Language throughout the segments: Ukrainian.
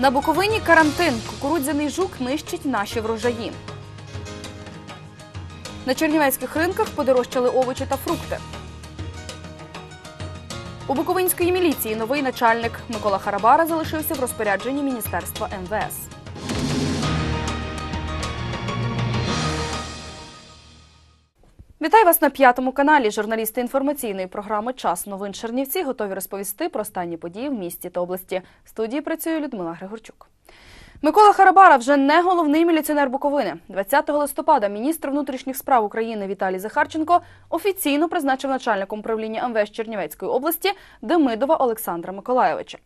На Буковині карантин. Кукурудзяний жук нищить наші врожаї. На чернівецьких ринках подорожчали овочі та фрукти. У Буковинської міліції новий начальник Микола Харабара залишився в розпорядженні Міністерства МВС. Вітаю вас на п'ятому каналі. Журналісти інформаційної програми Час новин Чернівці готові розповісти про останні події в місті та області. В студії працює Людмила Григорчук. Микола Харабара вже не головний міліціонер Буковини. 20 листопада міністр внутрішніх справ України Віталій Захарченко офіційно призначив начальником управління МВС Чернівецької області Демидова Олександра Миколайовича.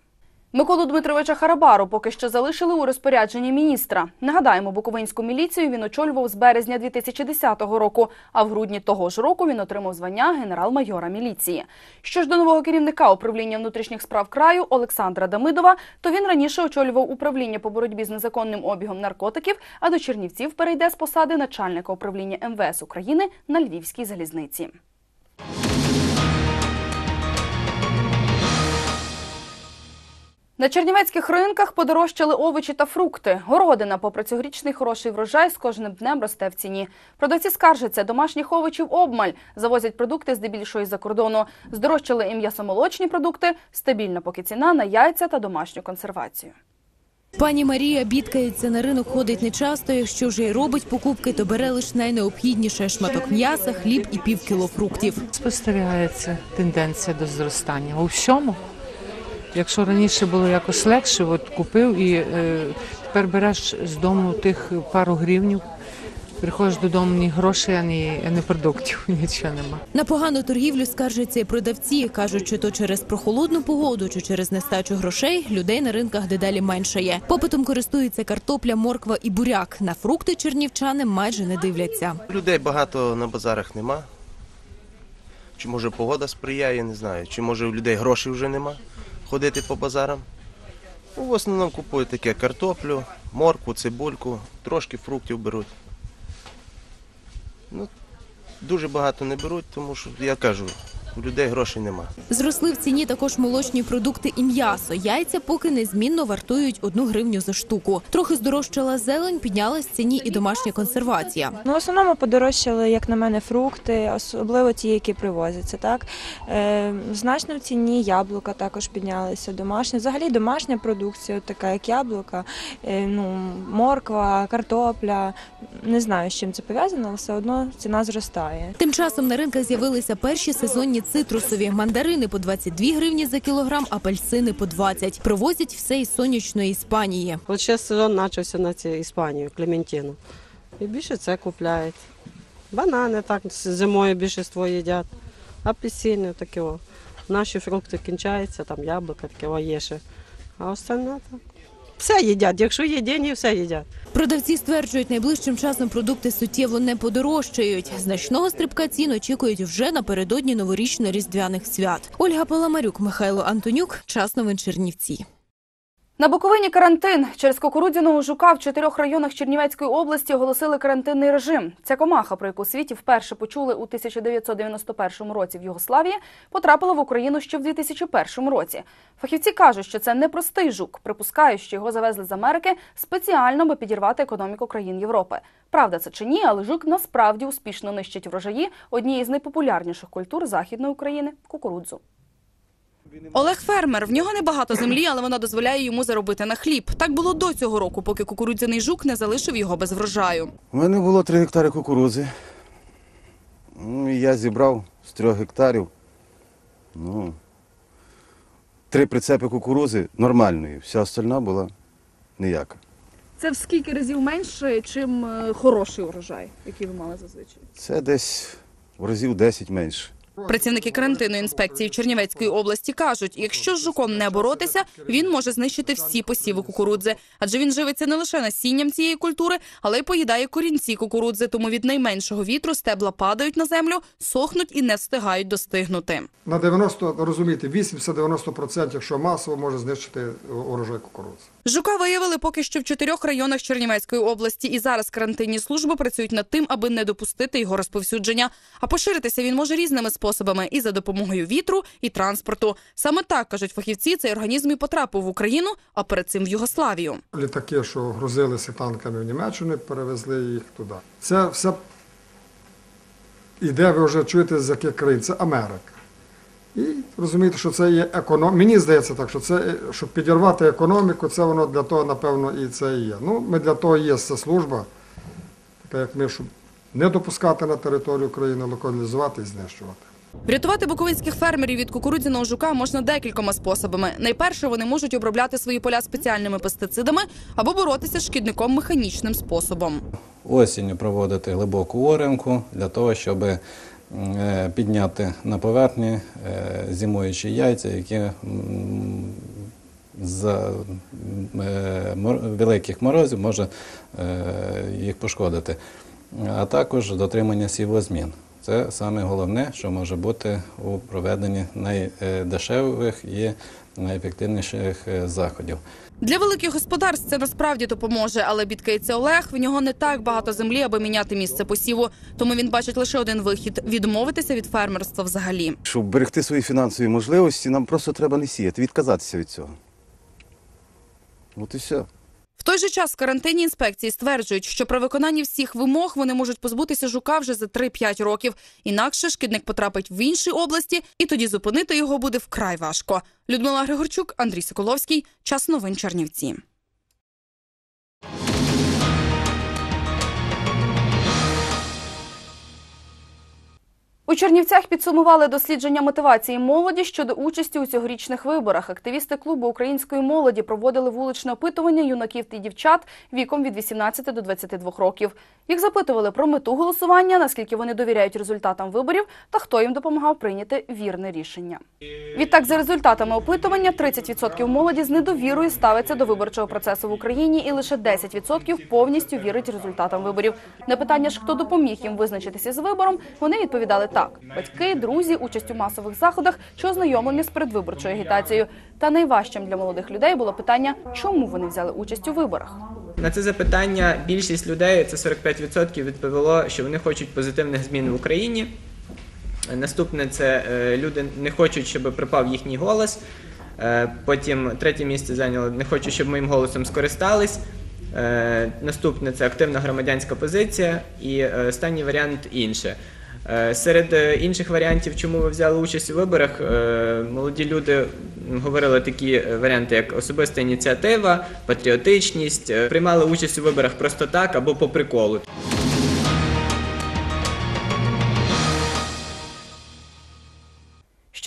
Миколу Дмитровича Харабару поки що залишили у розпорядженні міністра. Нагадаємо, Буковинську міліцію він очолював з березня 2010 року, а в грудні того ж року він отримав звання генерал-майора міліції. Що ж до нового керівника управління внутрішніх справ краю Олександра Дамидова, то він раніше очолював управління по боротьбі з незаконним обігом наркотиків, а до Чернівців перейде з посади начальника управління МВС України на Львівській залізниці. На чернівецьких ринках подорожчали овочі та фрукти. Городина, попри цьогорічний хороший врожай, з кожним днем росте в ціні. Продавці скаржаться, домашніх овочів обмаль. Завозять продукти здебільшого із-за кордону. Здорожчали і м'ясомолочні продукти, стабільна поки ціна на яйця та домашню консервацію. Пані Марія бідкається на ринок, ходить нечасто. Якщо вже й робить покупки, то бере лише найнеобхідніше шматок м'яса, хліб і півкіло фруктів. Спостерігається тенденція до зростання у всьому. Якщо раніше було якось легше, от купив і е, тепер береш з дому тих пару гривнів, приходиш додому ні грошей, ані, ані продуктів, нічого нема. На погану торгівлю скаржаться і продавці. кажуть, чи то через прохолодну погоду, чи через нестачу грошей людей на ринках дедалі менше є. Попитом користується картопля, морква і буряк. На фрукти чернівчани майже не дивляться. Людей багато на базарах нема. Чи може погода сприяє, не знаю. Чи може у людей грошей вже нема ходити по базарам. Ну, в основному купують таке картоплю, морку, цибульку, трошки фруктів беруть. Ну, дуже багато не беруть, тому що я кажу, у людей грошей нема. Зросли в ціні також молочні продукти і м'ясо. Яйця поки незмінно вартують одну гривню за штуку. Трохи здорожчала зелень, піднялась в ціні і домашня консервація. Ну, в основному подорожчали, як на мене, фрукти, особливо ті, які привозяться. Так е, значно в ціні яблука також піднялися. Домашня, взагалі домашня продукція, от така як яблука, е, ну морква, картопля. Не знаю, з чим це пов'язано, але все одно ціна зростає. Тим часом на ринках з'явилися перші сезонні цитрусові мандарини по 22 гривні за кілограм, апельсини по 20. Привозять все із сонячної Іспанії. От ще сезон почався на ці Іспанію, Клементину. І більше це купляють. Банани так зимою більшість їдять, апельсини таке. Наші фрукти кінчаються, там яблука таке є ще. А остальне так. Все їдять. Якщо є деньги, все їдять. Продавці стверджують, найближчим часом продукти суттєво не подорожчають. Значного стрибка цін очікують вже напередодні новорічно-різдвяних свят. Ольга Паламарюк, Михайло Антонюк. Час новин Чернівці. На Буковині карантин. Через кукурудзяного жука в чотирьох районах Чернівецької області оголосили карантинний режим. Ця комаха, про яку світі вперше почули у 1991 році в Югославії, потрапила в Україну ще в 2001 році. Фахівці кажуть, що це не простий жук. Припускають, що його завезли з Америки спеціально, аби підірвати економіку країн Європи. Правда це чи ні, але жук насправді успішно нищить врожаї однієї з найпопулярніших культур Західної України кукурудзу. Олег фермер. В нього небагато землі, але вона дозволяє йому заробити на хліб. Так було до цього року, поки кукурудзяний жук не залишив його без врожаю. У мене було 3 гектари кукурудзи. Ну, і я зібрав з 3 гектарів. Ну, три прицепи кукурудзи нормальної, вся остальна була ніяка. Це в скільки разів менше, чим е, хороший урожай, який ви мали зазвичай. Це десь в разів 10 менше. Працівники карантинної інспекції Чернівецької області кажуть, якщо з жуком не боротися, він може знищити всі посіви кукурудзи, адже він живиться не лише насінням цієї культури, але й поїдає корінці кукурудзи. Тому від найменшого вітру стебла падають на землю, сохнуть і не встигають достигнути. На 90, розумієте, 80-90%, якщо масово може знищити урожай кукурудзи. Жука виявили поки що в чотирьох районах Чернівецької області, і зараз карантинні служби працюють над тим, аби не допустити його розповсюдження. А поширитися він може різними способами. і за допомогою вітру і транспорту. Саме так кажуть фахівці, цей організм і потрапив в Україну, а перед цим в Югославію. Літаки, що грузилися танками в Німеччину, перевезли їх туди. Це все іде, ви вже чуєте, з яких країн. Це Америка. І розумієте, що це є економ... Мені здається так, що це, щоб підірвати економіку, це воно для того, напевно, і це і є. Ну, ми для того є ця служба, така як ми, щоб не допускати на територію України, локалізувати і знищувати. Врятувати буковинських фермерів від кукурудзяного жука можна декількома способами. Найперше, вони можуть обробляти свої поля спеціальними пестицидами або боротися з шкідником механічним способом. осінню проводити глибоку оранку для того, щоб підняти на поверхні е, зимуючі яйця, які за е, великих морозів може е, їх пошкодити. А також дотримання сівозмін. Це саме головне, що може бути у проведенні найдешевих і найефективніших е, заходів. Для великих господарств це насправді допоможе, але бідкається Олег. В нього не так багато землі, аби міняти місце посіву. Тому він бачить лише один вихід відмовитися від фермерства взагалі. Щоб берегти свої фінансові можливості, нам просто треба не сіяти, відказатися від цього. От і все. Той же час карантинні інспекції стверджують, що при виконанні всіх вимог вони можуть позбутися жука вже за 3-5 років. Інакше шкідник потрапить в інші області, і тоді зупинити його буде вкрай важко. Людмила Григорчук, Андрій Соколовський. Час новин Чернівці. Чернівцях підсумували дослідження мотивації молоді щодо участі у цьогорічних виборах. Активісти клубу української молоді проводили вуличне опитування юнаків та дівчат віком від 18 до 22 років. Їх запитували про мету голосування, наскільки вони довіряють результатам виборів та хто їм допомагав прийняти вірне рішення. Відтак, за результатами опитування, 30% молоді з недовірою ставиться до виборчого процесу в Україні, і лише 10% повністю вірить результатам виборів. На питання ж, хто допоміг їм визначитися з вибором, вони відповідали так: батьки, друзі, участь у масових заходах чи ознайомлення з передвиборчою агітацією. Та найважчим для молодих людей було питання, чому вони взяли участь у виборах. На це запитання більшість людей, це 45%, відповіло, що вони хочуть позитивних змін в Україні. Наступне це е, люди не хочуть, щоб припав їхній голос. Е, Потім третє місце зайняло не хочу, щоб моїм голосом скористались. Е, Наступне це активна громадянська позиція. І останній варіант інше. Е, Серед е, інших варіантів, чому ви взяли участь у виборах, е, молоді люди говорили такі варіанти, як особиста ініціатива, патріотичність, приймали участь у виборах просто так або по приколу.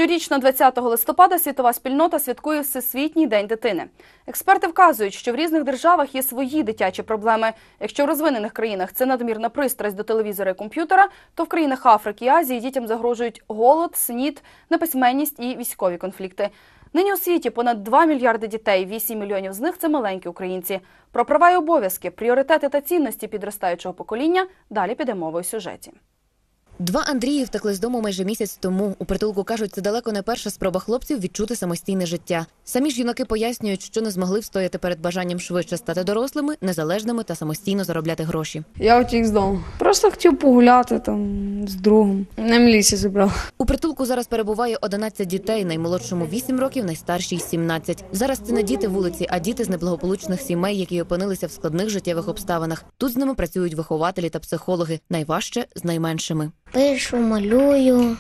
Щорічно 20 листопада світова спільнота святкує Всесвітній день дитини. Експерти вказують, що в різних державах є свої дитячі проблеми. Якщо в розвинених країнах це надмірна пристрасть до телевізора і комп'ютера, то в країнах Африки і Азії дітям загрожують голод, снід, неписьменність і військові конфлікти. Нині у світі понад 2 мільярди дітей, 8 мільйонів з них це маленькі українці. Про права і обов'язки, пріоритети та цінності підростаючого покоління далі піде мова у сюжеті. Два Андрії втекли з дому майже місяць тому. У притулку кажуть, це далеко не перша спроба хлопців відчути самостійне життя. Самі ж юнаки пояснюють, що не змогли встояти перед бажанням швидше стати дорослими, незалежними та самостійно заробляти гроші. Я утік з дому. Просто хотів погуляти там з другом. Не міліція забрала. У притулку зараз перебуває 11 дітей, наймолодшому 8 років, найстаршій 17. Зараз це не діти вулиці, а діти з неблагополучних сімей, які опинилися в складних життєвих обставинах. Тут з ними працюють вихователі та психологи. Найважче з найменшими. Пишу, малюю,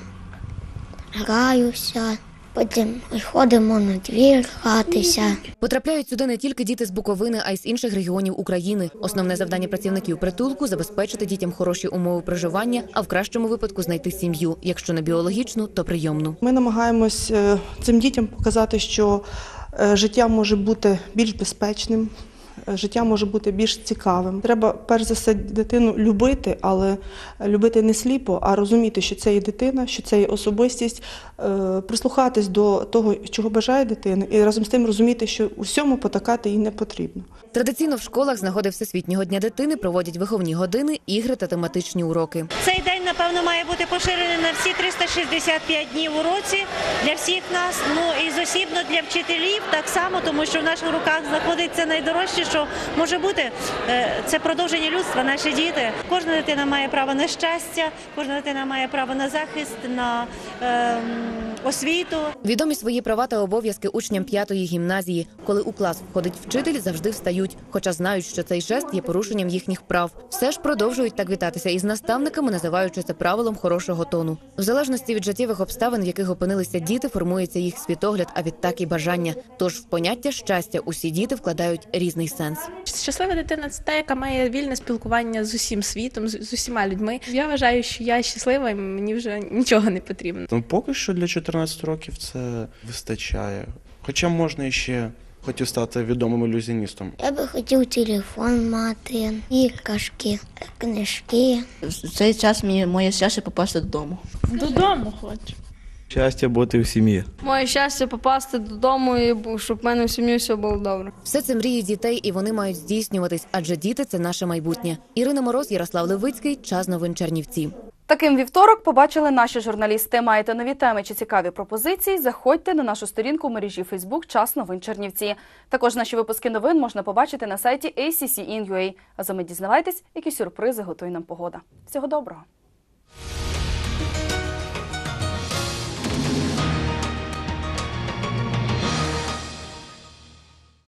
граюся, потім ходимо на двір гратися. Потрапляють сюди не тільки діти з Буковини, а й з інших регіонів України. Основне завдання працівників притулку забезпечити дітям хороші умови проживання, а в кращому випадку знайти сім'ю, якщо не біологічну, то прийомну. Ми намагаємось е, цим дітям показати, що е, життя може бути більш безпечним, життя може бути більш цікавим. Треба перш за все дитину любити, але любити не сліпо, а розуміти, що це є дитина, що це є особистість, е, прислухатись до того, чого бажає дитина, і разом з тим розуміти, що у всьому потакати їй не потрібно. Традиційно в школах з нагоди Всесвітнього дня дитини проводять виховні години, ігри та тематичні уроки. Цей день, напевно, має бути поширений на всі 365 днів у році для всіх нас. Ну і зосібно для вчителів так само, тому що в наших руках знаходиться найдорожче, що може бути Е, це продовження людства, наші діти. Кожна дитина має право на щастя, кожна дитина має право на захист, на ем, освіту. Відомі свої права та обов'язки учням п'ятої гімназії. Коли у клас входить вчитель, завжди встають, хоча знають, що цей жест є порушенням їхніх прав. Все ж продовжують так вітатися із наставниками, називаючи це правилом хорошого тону. В залежності від життєвих обставин, в яких опинилися діти, формується їх світогляд, а відтак і бажання. Тож в поняття щастя усі діти вкладають різний сенс. Щаслива дитина це та, яка має вільне спілкування з усім світом, з, усіма людьми. Я вважаю, що я щаслива, і мені вже нічого не потрібно. Ну, поки що для 14 років це вистачає. Хоча можна іще хотів стати відомим ілюзіоністом. Я би хотів телефон мати, іграшки, книжки. В цей час мені моє щастя попасти додому. Додому хочу. Щастя бути в сім'ї. Моє щастя попасти додому і щоб в мене в сім'ї все було добре. Все це мрії дітей, і вони мають здійснюватись, адже діти це наше майбутнє. Ірина Мороз, Ярослав Левицький, час новин Чернівці. Таким вівторок побачили наші журналісти. Маєте нові теми чи цікаві пропозиції? Заходьте на нашу сторінку в мережі Фейсбук Час новин Чернівці. Також наші випуски новин можна побачити на сайті ACC.in.ua. А за ми дізнавайтесь, які сюрпризи готує нам погода. Всього доброго!